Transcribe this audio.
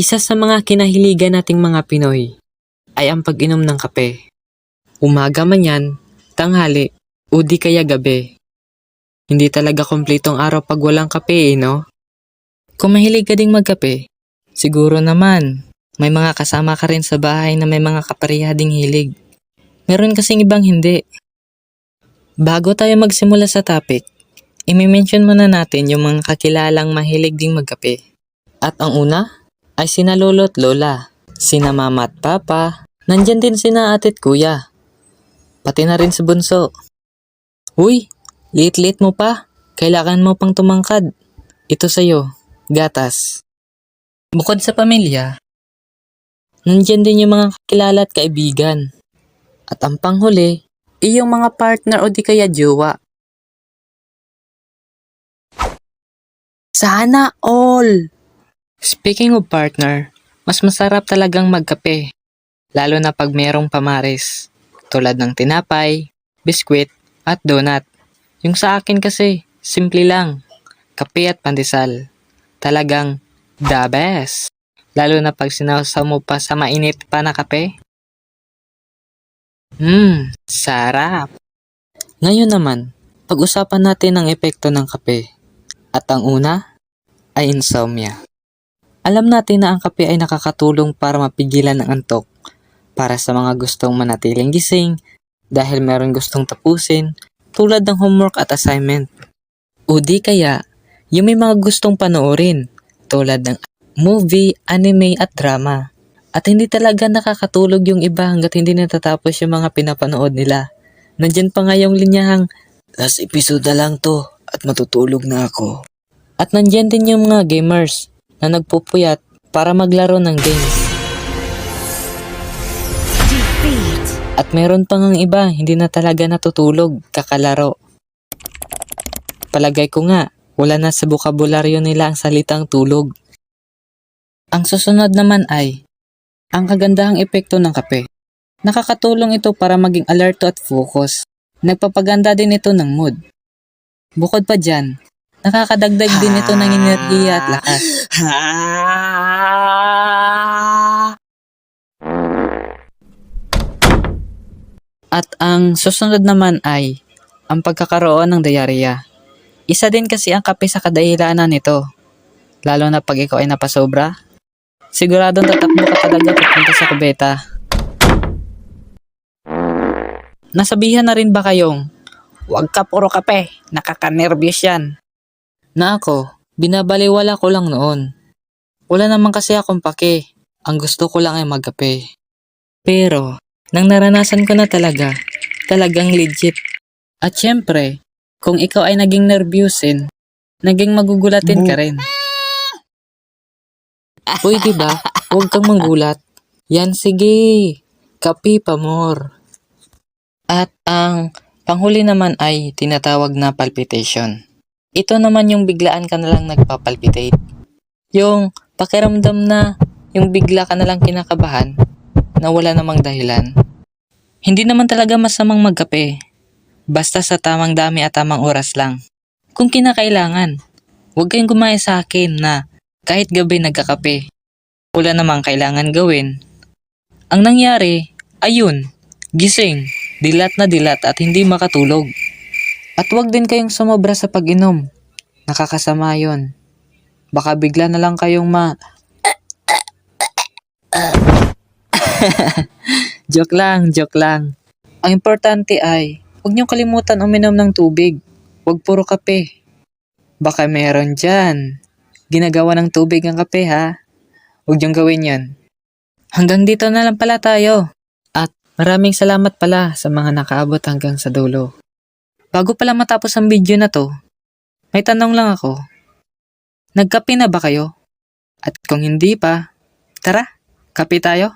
Isa sa mga kinahiligan nating mga Pinoy ay ang pag-inom ng kape. Umaga man yan, tanghali, o di kaya gabi. Hindi talaga kompletong araw pag walang kape eh, no? Kung mahilig ka ding magkape, siguro naman, may mga kasama ka rin sa bahay na may mga kaparehading hilig. Meron kasing ibang hindi. Bago tayo magsimula sa topic, imi-mention muna natin yung mga kakilalang mahilig ding magkape. At ang una ay sina lolo at lola, sina mama at papa, nandyan din sina ate at kuya. Pati na rin si bunso. Uy, liit-liit mo pa. Kailangan mo pang tumangkad. Ito sa'yo, gatas. Bukod sa pamilya, nandyan din yung mga kakilala at kaibigan. At ang panghuli, iyong mga partner o di kaya jowa. Sana all! Speaking of partner, mas masarap talagang magkape. Lalo na pag merong pamares. Tulad ng tinapay, biskwit, at donut. Yung sa akin kasi, simple lang. Kape at pandesal. Talagang the best. Lalo na pag sinawsaw mo pa sa mainit pa na kape. Mmm, sarap. Ngayon naman, pag-usapan natin ang epekto ng kape. At ang una ay insomnia. Alam natin na ang kape ay nakakatulong para mapigilan ang antok para sa mga gustong manatiling gising dahil meron gustong tapusin tulad ng homework at assignment. O di kaya, yung may mga gustong panoorin tulad ng movie, anime at drama. At hindi talaga nakakatulog yung iba hanggat hindi natatapos yung mga pinapanood nila. Nandyan pa nga yung linyahang, last episode na lang to at matutulog na ako. At nandyan din yung mga gamers na nagpupuyat para maglaro ng games. At meron pang ang iba, hindi na talaga natutulog, kakalaro. Palagay ko nga, wala na sa bukabularyo nila ang salitang tulog. Ang susunod naman ay, ang kagandahang epekto ng kape. Nakakatulong ito para maging alerto at focus. Nagpapaganda din ito ng mood. Bukod pa dyan, nakakadagdag din ito ng enerhiya at lakas. At ang susunod naman ay ang pagkakaroon ng diarrhea. Isa din kasi ang kape sa kadahilanan nito. Lalo na pag ikaw ay napasobra. Siguradong tatakbo ka talaga papunta sa kubeta. Nasabihan na rin ba kayong, huwag ka puro kape, nakakanervyos yan. Na ako, binabaliwala ko lang noon. Wala naman kasi akong pake. Ang gusto ko lang ay magkape. Pero, nang naranasan ko na talaga, talagang legit. At syempre, kung ikaw ay naging nervyusin, naging magugulatin ka rin. Uy, di ba? Huwag kang manggulat. Yan, sige. Kapi pa more. At ang panghuli naman ay tinatawag na palpitation. Ito naman yung biglaan ka na lang nagpapalpitate. Yung pakiramdam na yung bigla ka na lang kinakabahan na wala namang dahilan. Hindi naman talaga masamang magkape. Basta sa tamang dami at tamang oras lang. Kung kinakailangan, huwag kayong gumaya sa akin na kahit gabi nagkakape. Wala namang kailangan gawin. Ang nangyari, ayun, gising, dilat na dilat at hindi makatulog. At huwag din kayong sumobra sa pag-inom. Nakakasama yon. Baka bigla na lang kayong ma... joke lang, joke lang. Ang importante ay, huwag niyong kalimutan uminom ng tubig. Huwag puro kape. Baka meron dyan. Ginagawa ng tubig ang kape ha. Huwag niyong gawin yan. Hanggang dito na lang pala tayo. At maraming salamat pala sa mga nakaabot hanggang sa dulo. Bago pala matapos ang video na to, may tanong lang ako. Nagkape na ba kayo? At kung hindi pa, tara, kape tayo.